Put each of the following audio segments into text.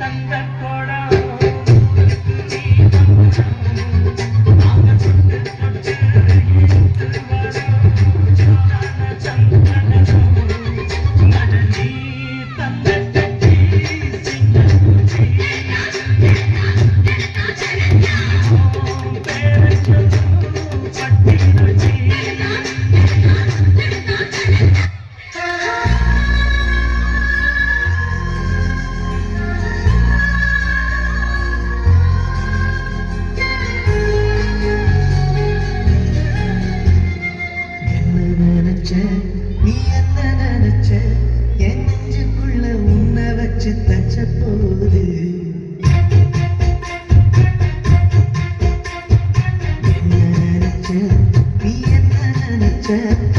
தங்க கோட பேசப்போகுது என்ன நினைச்ச நீ என்ன நினைச்ச?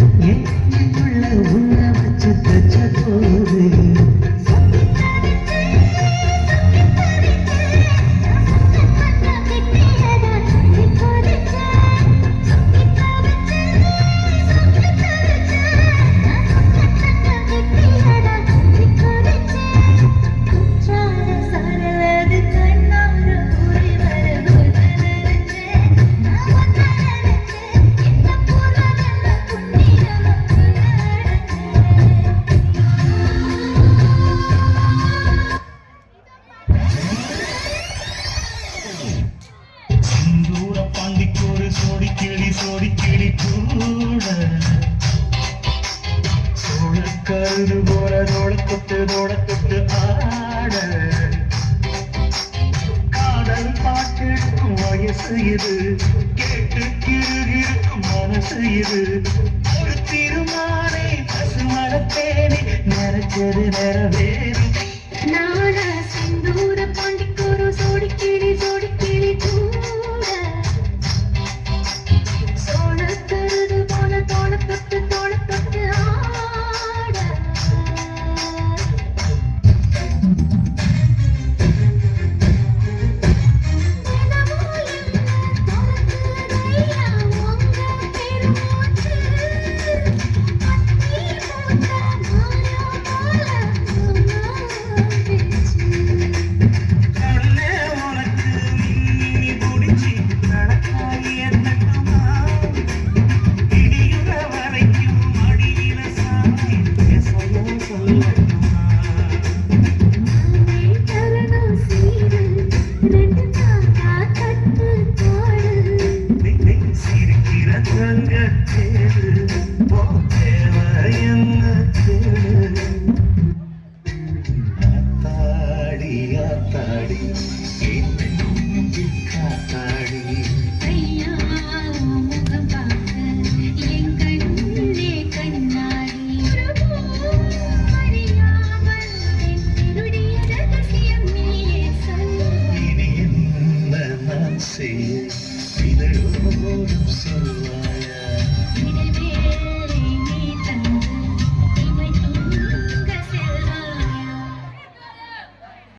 என்று போறதோடு தொட்டு தோட தொட்டு ஆட. காதல் பாட்டிருக்கும் வயசு இது. கேட்டு கிருகிருக்கும் மனசு இது. ஒரு திருமானை பசுமரத்தேனே நினைச்சது நிறைவேறும். நாட சிந்தூர பாண்டிக்கூறு சோடிக்கிடி சோடி